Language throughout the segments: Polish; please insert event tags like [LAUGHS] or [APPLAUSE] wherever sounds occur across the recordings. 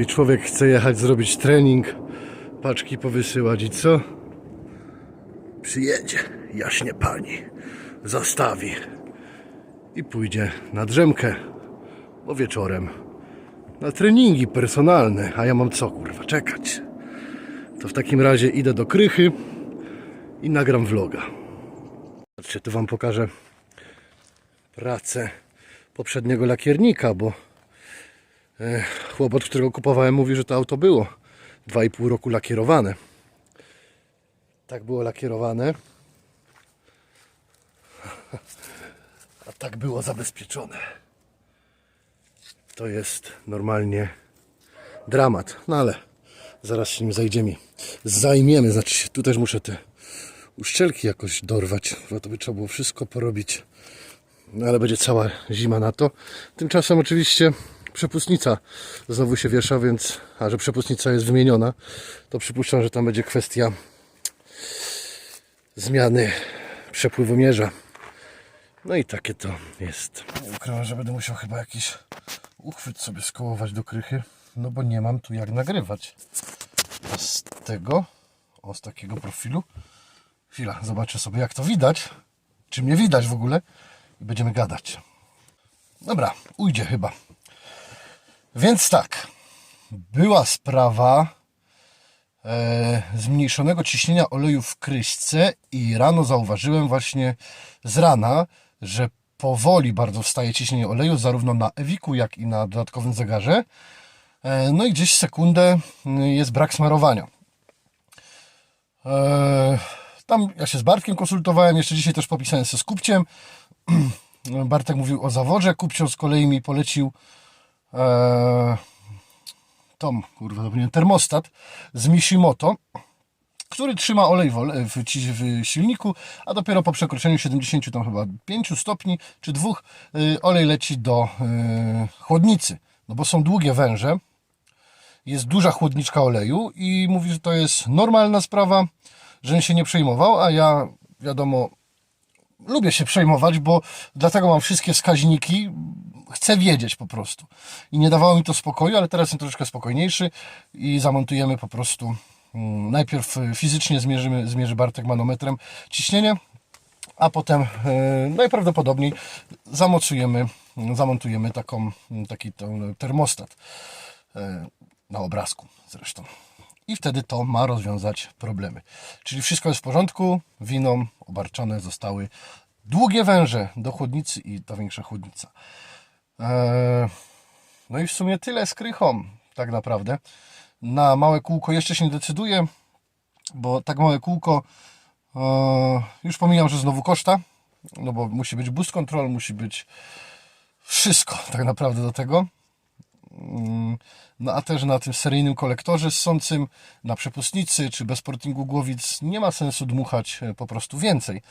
i człowiek chce jechać zrobić trening, paczki powysyłać i co? Przyjedzie, jaśnie pani, zostawi i pójdzie na drzemkę, bo wieczorem na treningi personalne, a ja mam co kurwa, czekać. To w takim razie idę do krychy i nagram vloga. Zobaczcie, tu wam pokażę pracę poprzedniego lakiernika, bo chłopot, którego kupowałem, mówi, że to auto było 2,5 roku lakierowane. Tak było lakierowane. [LAUGHS] A tak było zabezpieczone. To jest normalnie dramat. No ale zaraz się nim zajdziemy. Zajmiemy. Znaczy tu też muszę te uszczelki jakoś dorwać, bo to by trzeba było wszystko porobić. No ale będzie cała zima na to. Tymczasem oczywiście przepustnica znowu się wiesza, więc a że przepustnica jest wymieniona, to przypuszczam, że tam będzie kwestia zmiany przepływomierza. No i takie to jest. Nie ukrywam, że będę musiał chyba jakiś uchwyt sobie skołować do krychy, no bo nie mam tu jak nagrywać. Z tego, o z takiego profilu, chwila, zobaczę sobie jak to widać, czy mnie widać w ogóle i będziemy gadać. Dobra, ujdzie chyba. Więc tak, była sprawa e, zmniejszonego ciśnienia oleju w kryśce i rano zauważyłem właśnie z rana, że powoli bardzo wstaje ciśnienie oleju zarówno na Ewiku, jak i na dodatkowym zegarze. E, no i gdzieś sekundę jest brak smarowania. E, tam ja się z Bartkiem konsultowałem, jeszcze dzisiaj też popisałem się z Kupciem. [CLEARS THROAT] Bartek mówił o zawodzie, Kupcio z kolei mi polecił e, Tom, kurwa, zapomniałem, termostat z Mishimoto, który trzyma olej w, w, silniku, a dopiero po przekroczeniu 70 tam chyba 5 stopni czy dwóch y, olej leci do y, chłodnicy, no bo są długie węże, jest duża chłodniczka oleju i mówi, że to jest normalna sprawa, że się nie przejmował, a ja wiadomo lubię się przejmować, bo dlatego mam wszystkie wskaźniki. Chcę wiedzieć po prostu. I nie dawało mi to spokoju, ale teraz jestem troszeczkę spokojniejszy i zamontujemy po prostu. mm, Najpierw y, fizycznie zmierzymy, zmierzy Bartek manometrem ciśnienie, a potem e, najprawdopodobniej zamocujemy, zamontujemy taką, taki to, termostat e, na obrazku zresztą. I wtedy to ma rozwiązać problemy. Czyli wszystko jest w porządku, winą obarczone zostały długie węże do chłodnicy i ta większa chłodnica. Eee, no i w sumie tyle z krychą, tak naprawdę. Na małe kółko jeszcze się nie decyduję, bo tak małe kółko e, już pomijam, że znowu koszta, no bo musi być boost control, musi być wszystko tak naprawdę do tego. Mm, No a też na tym seryjnym kolektorze ssącym, na przepustnicy czy bez portingu głowic nie ma sensu dmuchać e, po prostu więcej.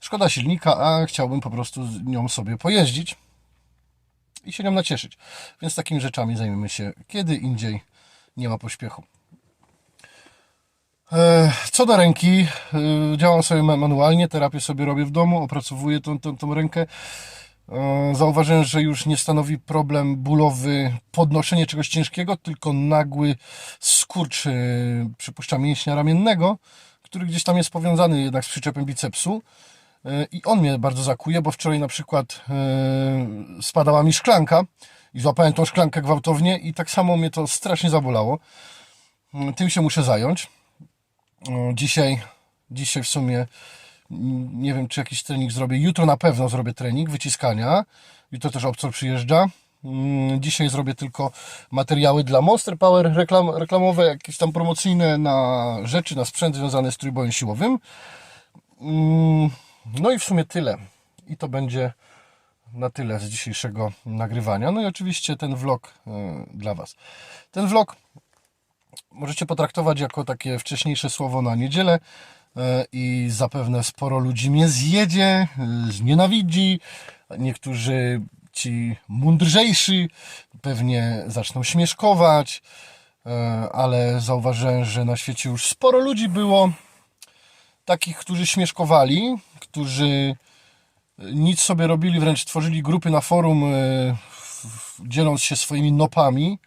Szkoda silnika, a chciałbym po prostu nią sobie pojeździć i się nią nacieszyć. Więc takimi rzeczami zajmiemy się kiedy indziej. Nie ma pośpiechu. E, Co do ręki, e, działam sobie ma- manualnie, terapię sobie robię w domu, opracowuję tą, tą, tą rękę. E, Zauważyłem, że już nie stanowi problem bólowy podnoszenie czegoś ciężkiego, tylko nagły skurcz, e, przypuszczam, mięśnia ramiennego, który gdzieś tam jest powiązany jednak z przyczepem bicepsu. E, I on mnie bardzo zakuje, bo wczoraj na przykład spadała mi szklanka i złapałem tą szklankę gwałtownie i tak samo mnie to strasznie zabolało. Tym się muszę zająć. Dzisiaj, dzisiaj w sumie nie wiem, czy jakiś trening zrobię. Jutro na pewno zrobię trening wyciskania. Jutro też obcor przyjeżdża. Mm, Dzisiaj zrobię tylko materiały dla Monster Power reklam, reklamowe, jakieś tam promocyjne na rzeczy, na sprzęt związany z trójbojem siłowym. Mm, No i w sumie tyle. I to będzie na tyle z dzisiejszego nagrywania. No i oczywiście ten vlog e, dla Was. Ten vlog możecie potraktować jako takie wcześniejsze słowo na niedzielę i zapewne sporo ludzi mnie zjedzie, e, znienawidzi. Niektórzy ci mądrzejsi pewnie zaczną śmieszkować, e, ale zauważyłem, że na świecie już sporo ludzi było takich, którzy śmieszkowali, którzy nic sobie robili, wręcz tworzyli grupy na forum, e, dzieląc się swoimi nopami.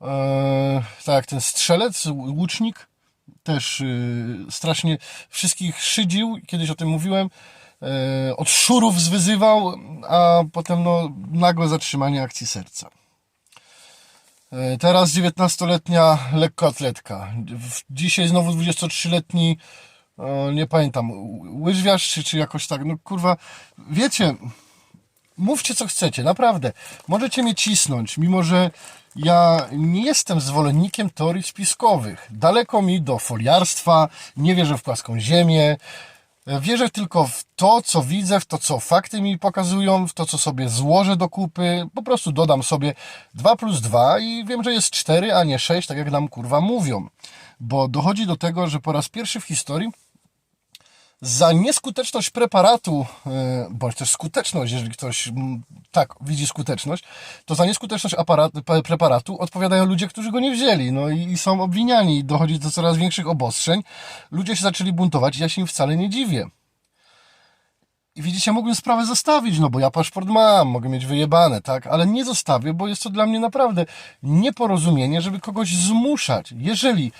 E, tak, ten strzelec, łucznik, też y, strasznie wszystkich szydził, kiedyś o tym mówiłem, e, od szurów zwyzywał, a potem no, nagłe zatrzymanie akcji serca. E, Teraz 19-letnia lekkoatletka. Dzisiaj znowu 23-letni, e, nie pamiętam, łyżwiarz czy, czy jakoś tak. No kurwa, wiecie, mówcie co chcecie, naprawdę. Możecie mnie cisnąć, mimo że ja nie jestem zwolennikiem teorii spiskowych. Daleko mi do foliarstwa, nie wierzę w płaską ziemię. Wierzę tylko w to, co widzę, w to, co fakty mi pokazują, w to, co sobie złożę do kupy. Po prostu dodam sobie 2 plus 2 i wiem, że jest 4, a nie 6, tak jak nam kurwa mówią. Bo dochodzi do tego, że po raz pierwszy w historii za nieskuteczność preparatu, e, bądź też skuteczność, jeżeli ktoś tak widzi skuteczność, to za nieskuteczność aparat, preparatu odpowiadają ludzie, którzy go nie wzięli, no i, są obwiniani. Dochodzi do coraz większych obostrzeń. Ludzie się zaczęli buntować ja się im wcale nie dziwię. I widzicie, mógłbym sprawę zostawić, no bo ja paszport mam, mogę mieć wyjebane, tak? Ale nie zostawię, bo jest to dla mnie naprawdę nieporozumienie, żeby kogoś zmuszać. Jeżeli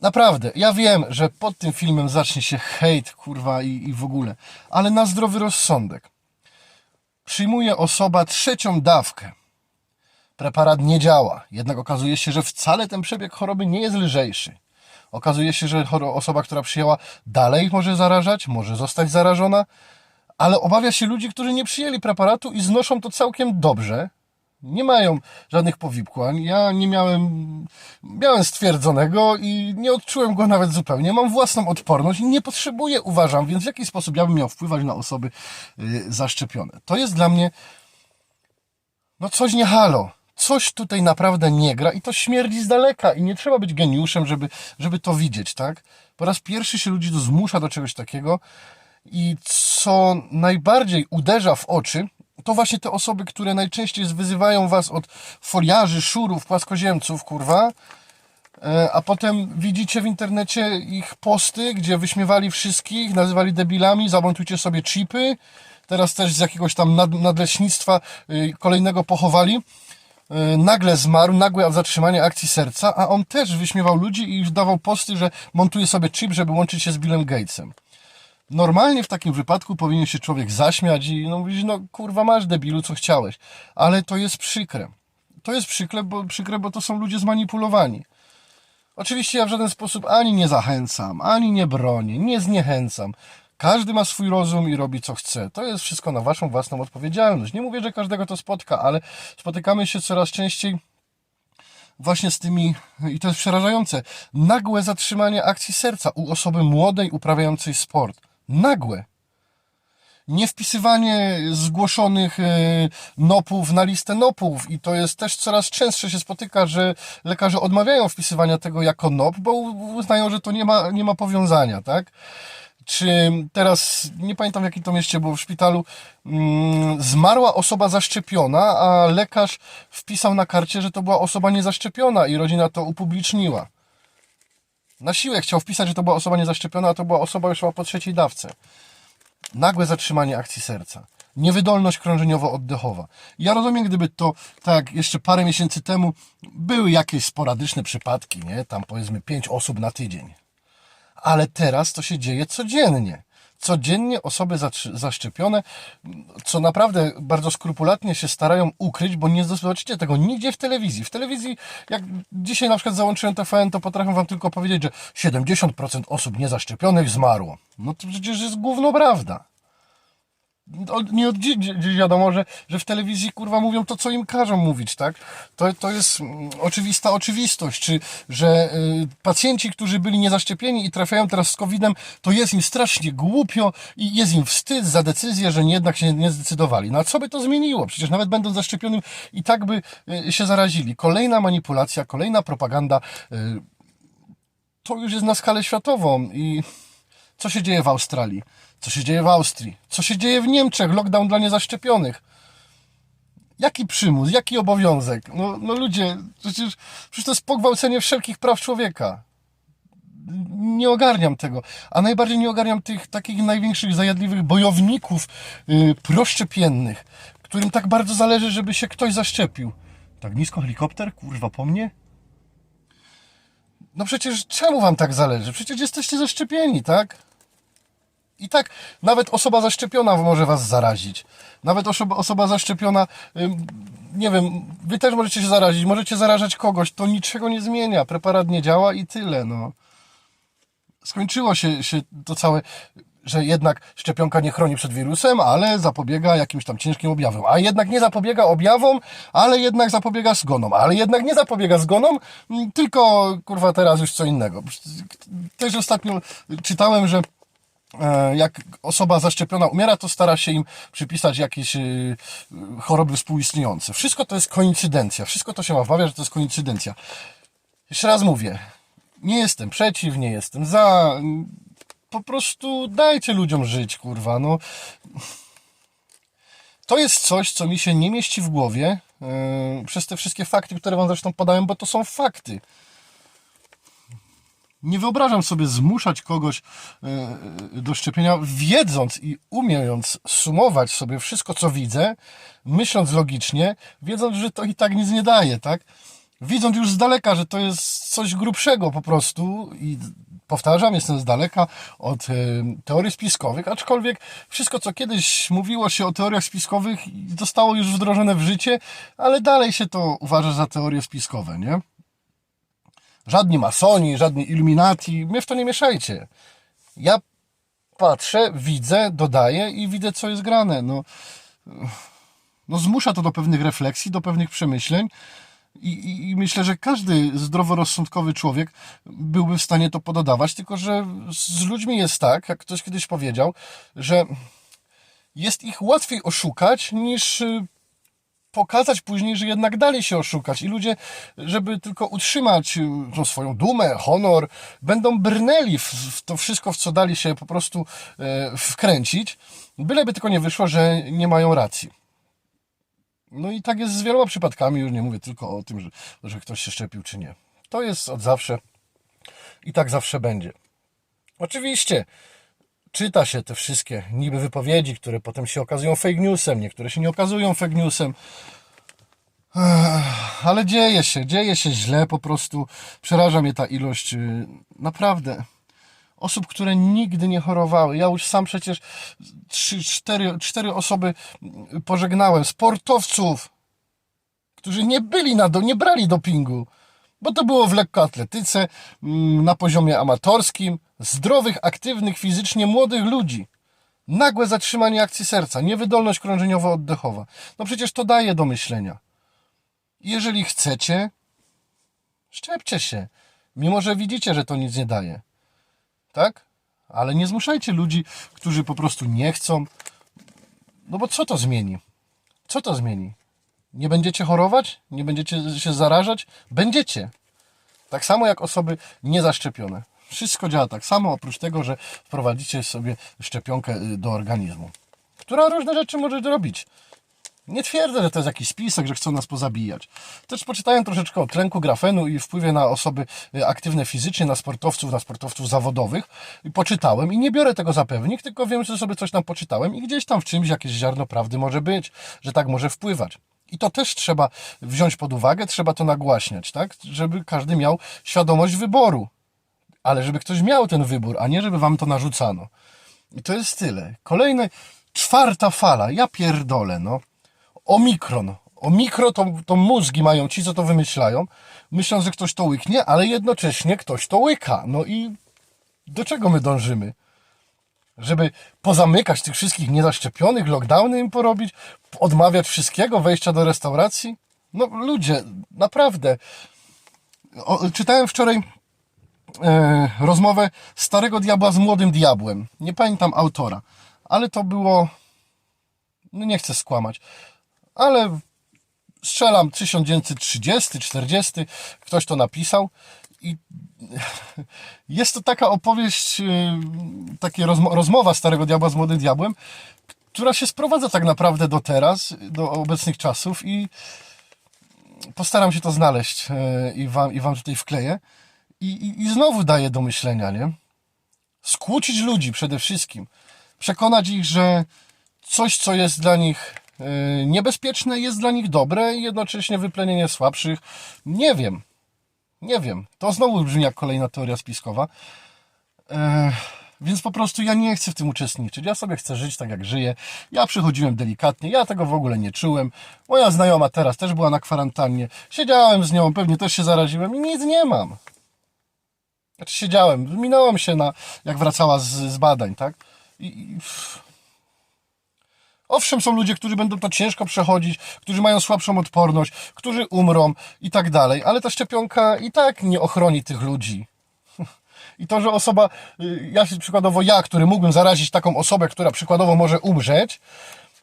Naprawdę, ja wiem, że pod tym filmem zacznie się hejt, kurwa, i, i w ogóle, ale na zdrowy rozsądek. Przyjmuje osoba trzecią dawkę. Preparat nie działa, jednak okazuje się, że wcale ten przebieg choroby nie jest lżejszy. Okazuje się, że osoba, która przyjęła, dalej może zarażać, może zostać zarażona, ale obawia się ludzi, którzy nie przyjęli preparatu i znoszą to całkiem dobrze. Nie mają żadnych powikłań. Ja nie miałem, miałem stwierdzonego i nie odczułem go nawet zupełnie. Mam własną odporność i nie potrzebuję, uważam, więc w jaki sposób ja bym miał wpływać na osoby y, zaszczepione. To jest dla mnie, no coś nie halo. Coś tutaj naprawdę nie gra i to śmierdzi z daleka i nie trzeba być geniuszem, żeby, żeby to widzieć, tak? Po raz pierwszy się ludzi zmusza do czegoś takiego i co najbardziej uderza w oczy, to właśnie te osoby, które najczęściej wyzywają was od foliarzy, szurów, płaskoziemców, kurwa, E, a potem widzicie w internecie ich posty, gdzie wyśmiewali wszystkich, nazywali debilami, zamontujcie sobie chipy. Teraz też z jakiegoś tam nad, nadleśnictwa y, kolejnego pochowali. Y, Nagle zmarł, nagłe zatrzymanie akcji serca, a on też wyśmiewał ludzi i dawał posty, że montuje sobie chip, żeby łączyć się z Billem Gatesem. Normalnie w takim wypadku powinien się człowiek zaśmiać i no mówić, no kurwa masz debilu, co chciałeś. Ale to jest przykre. To jest przykre, bo, przykre, bo to są ludzie zmanipulowani. Oczywiście ja w żaden sposób ani nie zachęcam, ani nie bronię, nie zniechęcam. Każdy ma swój rozum i robi co chce. To jest wszystko na waszą własną odpowiedzialność. Nie mówię, że każdego to spotka, ale spotykamy się coraz częściej właśnie z tymi, i to jest przerażające, nagłe zatrzymanie akcji serca u osoby młodej uprawiającej sport. Nagłe. Nie wpisywanie zgłoszonych e, nopów na listę nopów i to jest też coraz częstsze się spotyka, że lekarze odmawiają wpisywania tego jako nop, bo uznają, że to nie ma, nie ma powiązania, tak? Czy teraz, nie pamiętam w jakim to mieście było w szpitalu, mm, zmarła osoba zaszczepiona, a lekarz wpisał na karcie, że to była osoba niezaszczepiona i rodzina to upubliczniła. Na siłę chciał wpisać, że to była osoba niezaszczepiona, a to była osoba już po trzeciej dawce nagłe zatrzymanie akcji serca, niewydolność krążeniowo-oddechowa. Ja rozumiem, gdyby to, tak jeszcze parę miesięcy temu, były jakieś sporadyczne przypadki, nie? Tam powiedzmy pięć osób na tydzień. Ale teraz to się dzieje codziennie. Codziennie osoby zaszczepione, co naprawdę bardzo skrupulatnie się starają ukryć, bo nie zobaczycie tego nigdzie w telewizji. W telewizji, jak dzisiaj na przykład załączyłem TVN, to potrafię wam tylko powiedzieć, że 70% osób niezaszczepionych zmarło. No to przecież jest gówno prawda. Nie od dziś, dziś wiadomo, że, że w telewizji kurwa mówią to, co im każą mówić, tak? To, to jest mm, oczywista oczywistość, czy że y, pacjenci, którzy byli niezaszczepieni i trafiają teraz z COVID-em, to jest im strasznie głupio i jest im wstyd za decyzję, że nie, jednak się nie zdecydowali. No a co by to zmieniło? Przecież nawet będąc zaszczepionym i tak by y, się zarazili. Kolejna manipulacja, kolejna propaganda, y, to już jest na skalę światową i co się dzieje w Australii? Co się dzieje w Austrii? Co się dzieje w Niemczech? Lockdown dla niezaszczepionych. Jaki przymus? Jaki obowiązek? No, no ludzie, przecież, przecież to jest pogwałcenie wszelkich praw człowieka. Nie ogarniam tego. A najbardziej nie ogarniam tych takich największych zajadliwych bojowników yy, proszczepiennych, którym tak bardzo zależy, żeby się ktoś zaszczepił. Tak nisko helikopter? Kurwa, po mnie? No przecież czemu wam tak zależy? Przecież jesteście zaszczepieni, tak? I tak nawet osoba zaszczepiona może was zarazić. Nawet osoba, osoba zaszczepiona, nie wiem, wy też możecie się zarazić, możecie zarażać kogoś, to niczego nie zmienia. Preparat nie działa i tyle, no. Skończyło się, się to całe, że jednak szczepionka nie chroni przed wirusem, ale zapobiega jakimś tam ciężkim objawom. A jednak nie zapobiega objawom, ale jednak zapobiega zgonom. Ale jednak nie zapobiega zgonom, mm, tylko kurwa teraz już co innego. Też ostatnio czytałem, że jak osoba zaszczepiona umiera, to stara się im przypisać jakieś e, choroby współistniejące. Wszystko to jest koincydencja. Wszystko to się ma wmawia, że to jest koincydencja. Jeszcze raz mówię, nie jestem przeciw, nie jestem za. Po prostu dajcie ludziom żyć, kurwa. No. To jest coś, co mi się nie mieści w głowie yy, przez te wszystkie fakty, które wam zresztą podałem, bo to są fakty. Nie wyobrażam sobie zmuszać kogoś yy, do szczepienia, wiedząc i umiejąc sumować sobie wszystko, co widzę, myśląc logicznie, wiedząc, że to i tak nic nie daje, tak? Widząc już z daleka, że to jest coś grubszego po prostu i powtarzam, jestem z daleka od y, teorii spiskowych, aczkolwiek wszystko, co kiedyś mówiło się o teoriach spiskowych, zostało już wdrożone w życie, ale dalej się to uważa za teorie spiskowe, nie? Żadni masoni, żadni illuminati, mnie w to nie mieszajcie. Ja patrzę, widzę, dodaję i widzę, co jest grane. No, no zmusza to do pewnych refleksji, do pewnych przemyśleń. I, i, I myślę, że każdy zdroworozsądkowy człowiek byłby w stanie to pododawać, tylko że z ludźmi jest tak, jak ktoś kiedyś powiedział, że jest ich łatwiej oszukać niż y, pokazać później, że jednak dali się oszukać. I ludzie, żeby tylko utrzymać y, tą swoją dumę, honor, będą brnęli w, w to wszystko, w co dali się po prostu e, wkręcić, byleby tylko nie wyszło, że nie mają racji. No i tak jest z wieloma przypadkami, już nie mówię tylko o tym, że, że ktoś się szczepił czy nie. To jest od zawsze i tak zawsze będzie. Oczywiście czyta się te wszystkie niby wypowiedzi, które potem się okazują fake newsem, niektóre się nie okazują fake newsem. Ale dzieje się, dzieje się źle po prostu. Przeraża mnie ta ilość y, naprawdę osób, które nigdy nie chorowały. Ja już sam przecież trzy, cztery, cztery osoby pożegnałem, sportowców, którzy nie byli na do, nie brali dopingu, bo to było w lekkoatletyce, mm, na poziomie amatorskim, zdrowych, aktywnych fizycznie młodych ludzi. Nagłe zatrzymanie akcji serca, niewydolność krążeniowo-oddechowa. No przecież to daje do myślenia. Jeżeli chcecie, szczepcie się, mimo że widzicie, że to nic nie daje tak? Ale nie zmuszajcie ludzi, którzy po prostu nie chcą. No bo co to zmieni? Co to zmieni? Nie będziecie chorować? Nie będziecie się zarażać? Będziecie. Tak samo jak osoby niezaszczepione. Wszystko działa tak samo, oprócz tego, że wprowadzicie sobie szczepionkę y, do organizmu, która różne rzeczy może robić. Nie twierdzę, że to jest jakiś spisek, że chcą nas pozabijać. Też poczytałem troszeczkę o tlenku grafenu i wpływie na osoby y, aktywne fizycznie, na sportowców, na sportowców zawodowych. I poczytałem i nie biorę tego za pewnik, tylko wiem, że sobie coś tam poczytałem i gdzieś tam w czymś jakieś ziarno prawdy może być, że tak może wpływać. I to też trzeba wziąć pod uwagę, trzeba to nagłaśniać, tak? Żeby każdy miał świadomość wyboru. Ale żeby ktoś miał ten wybór, a nie żeby wam to narzucano. I to jest tyle. Kolejny, czwarta fala. Ja pierdolę, no. Omikron. Omikro to, to mózgi mają ci, co to wymyślają. Myślą, że ktoś to łyknie, ale jednocześnie ktoś to łyka. No i do czego my dążymy? Żeby pozamykać tych wszystkich niezaszczepionych, lockdowny im porobić, odmawiać wszystkiego, wejścia do restauracji? No ludzie, naprawdę. O, czytałem wczoraj e, rozmowę starego diabła z młodym diabłem. Nie pamiętam autora, ale to było. No nie chcę skłamać, ale strzelam 1930, 40, ktoś to napisał i [LAUGHS] jest to taka opowieść, yy, taka rozmo- rozmowa starego diabła z młodym diabłem, która się sprowadza tak naprawdę do teraz, do obecnych czasów i postaram się to znaleźć yy, i wam, i wam tutaj wkleję. I, i, I znowu daje do myślenia, nie? Skłócić ludzi przede wszystkim. Przekonać ich, że coś, co jest dla nich y, niebezpieczne, jest dla nich dobre i jednocześnie wyplenienie słabszych. Nie wiem. Nie wiem. To znowu brzmi jak kolejna teoria spiskowa. E, więc po prostu ja nie chcę w tym uczestniczyć. Ja sobie chcę żyć tak, jak żyję. Ja przychodziłem delikatnie, ja tego w ogóle nie czułem. Moja znajoma teraz też była na kwarantannie. Siedziałem z nią, pewnie też się zaraziłem i nic nie mam. Znaczy siedziałem, minąłem się na, jak wracała z, z badań, tak? I, i... Owszem, są ludzie, którzy będą to ciężko przechodzić, którzy mają słabszą odporność, którzy umrą i tak dalej, ale ta szczepionka i tak nie ochroni tych ludzi. [LAUGHS] I to, że osoba, y, ja przykładowo ja, który mógłbym zarazić taką osobę, która przykładowo może umrzeć,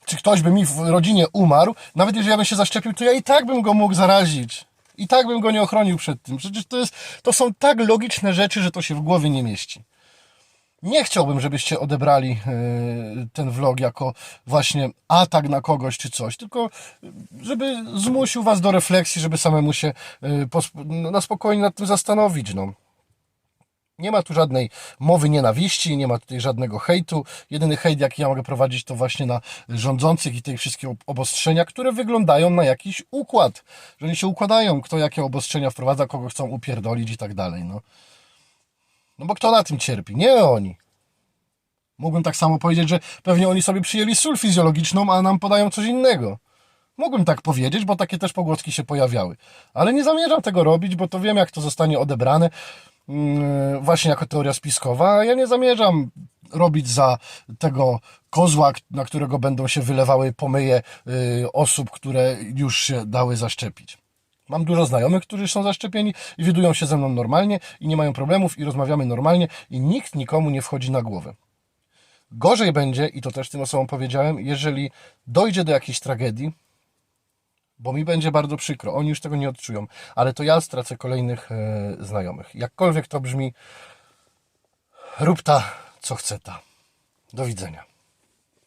czy ktoś by mi w rodzinie umarł, nawet jeżeli ja bym się zaszczepił, to ja i tak bym go mógł zarazić. I tak bym go nie ochronił przed tym. Przecież to, jest, to są tak logiczne rzeczy, że to się w głowie nie mieści. Nie chciałbym, żebyście odebrali e, ten vlog jako właśnie atak na kogoś czy coś, tylko e, żeby zmusił was do refleksji, żeby samemu się e, pos- na spokojnie nad tym zastanowić. No. Nie ma tu żadnej mowy nienawiści, nie ma tutaj żadnego hejtu. Jedyny hejt, jaki ja mogę prowadzić, to właśnie na rządzących i te wszystkie ob- obostrzenia, które wyglądają na jakiś układ. Że oni się układają, kto jakie obostrzenia wprowadza, kogo chcą upierdolić i tak dalej. No. No bo kto na tym cierpi? Nie oni. Mógłbym tak samo powiedzieć, że pewnie oni sobie przyjęli sól fizjologiczną, a nam podają coś innego. Mógłbym tak powiedzieć, bo takie też pogłoski się pojawiały. Ale nie zamierzam tego robić, bo to wiem, jak to zostanie odebrane mm, właśnie jako teoria spiskowa. Ja nie zamierzam robić za tego kozła, na którego będą się wylewały pomyje y, osób, które już się dały zaszczepić. Mam dużo znajomych, którzy są zaszczepieni i widują się ze mną normalnie i nie mają problemów i rozmawiamy normalnie i nikt nikomu nie wchodzi na głowę. Gorzej będzie, i to też tym osobom powiedziałem, jeżeli dojdzie do jakiejś tragedii, bo mi będzie bardzo przykro. Oni już tego nie odczują, ale to ja stracę kolejnych e, znajomych. Jakkolwiek to brzmi, rób ta, co chce ta. Do widzenia.